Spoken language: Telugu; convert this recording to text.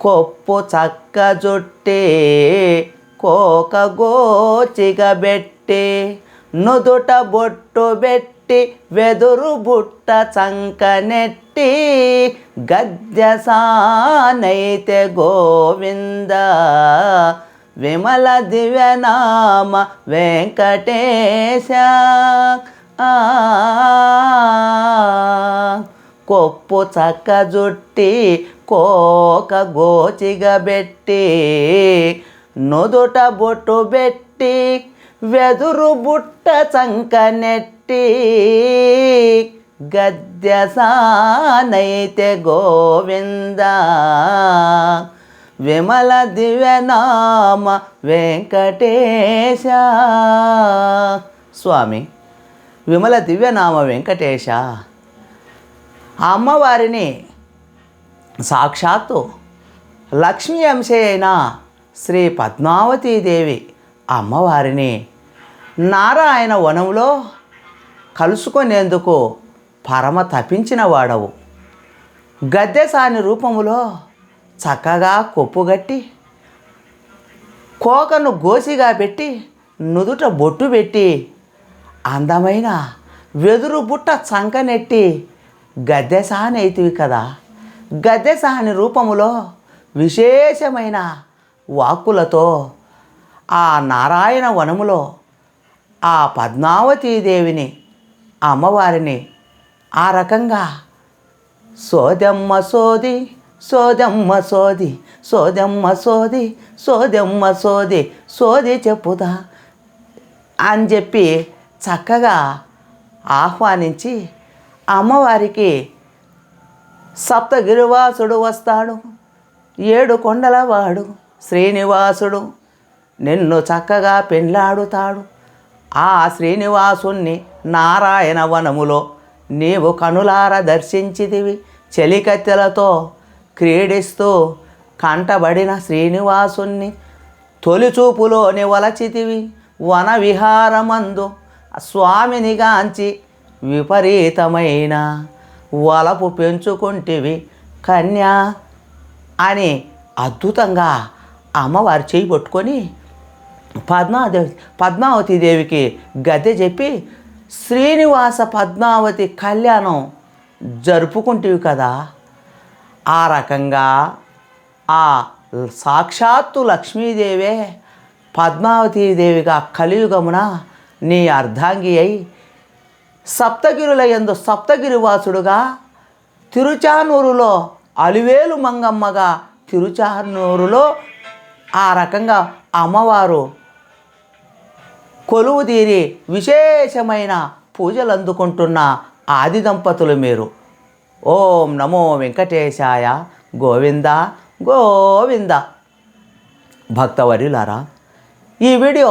కొప్పు చక్క జొట్టే కోక గోచిగబెట్టి నుదుట బొట్టు పెట్టి వెదురు బుట్ట చంక నెట్టి గద్యసానైతే గోవింద. విమల దివ్యనామ వెంకటేశ. ఆ కొప్పు చక్క జుట్టి కోక గోచిగబెట్టి నుదుట బొట్టు పెట్టి వెదురు బుట్ట చంక నెట్టి గద్యసానైతే గోవింద. విమల దివ్యనామ వెంకటేశ. స్వామి విమల దివ్యనామ వెంకటేశ. ఆ అమ్మవారిని సాక్షాత్తు లక్ష్మీ అంశే అయిన శ్రీ పద్మావతీదేవి అమ్మవారిని నారాయణ వనంలో కలుసుకునేందుకు పరమ తపించిన వాడవు. గద్దెసాని రూపములో చక్కగా కొప్పుగట్టి కోకను గోసిగా పెట్టి నుదుట బొట్టు పెట్టి అందమైన వెదురు బుట్ట చంకనెట్టి గద్దెసానైతివి కదా. గద్దె సహని రూపములో విశేషమైన వాక్కులతో ఆ నారాయణ వనములో ఆ పద్మావతీదేవిని అమ్మవారిని ఆ రకంగా సోదెమ్మ సోది సోదెమ్మ సోది సోదెమ్మ సోది సోదెమ్మ సోది సోది చెప్పుదా అని చెప్పి చక్కగా ఆహ్వానించి అమ్మవారికి సప్తగిరివాసుడు వస్తాడు ఏడు కొండలవాడు శ్రీనివాసుడు. నిన్ను చక్కగా పెండ్లాడుతాడు. ఆ శ్రీనివాసుణ్ణి నారాయణ వనములో నీవు కనులార దర్శించితివి. చెలికత్తెలతో క్రీడిస్తూ కంటబడిన శ్రీనివాసుణ్ణి తొలిచూపులోని వలచితివి. వన విహారమందు స్వామినిగాంచి విపరీతమైన వలపు పెంచుకుంటేవి కన్యా అని అద్భుతంగా అమ్మవారి చేయి పట్టుకొని పద్మాదేవి పద్మావతి దేవికి గద్దె చెప్పి శ్రీనివాస పద్మావతి కళ్యాణం జరుపుకుంటేవి కదా. ఆ రకంగా ఆ సాక్షాత్తు లక్ష్మీదేవే పద్మావతీదేవిగా కలియుగమున నీ అర్ధాంగి అయి సప్తగిరుల యందు సప్తగిరివాసుడుగా తిరుచానూరులో అలివేలు మంగమ్మగా తిరుచానూరులో ఆ రకంగా అమ్మవారు కొలువు తీరి విశేషమైన పూజలు అందుకుంటున్న ఆది దంపతులు మీరు. ఓం నమో వెంకటేశాయ గోవింద గోవింద. భక్తవరులారా ఈ వీడియో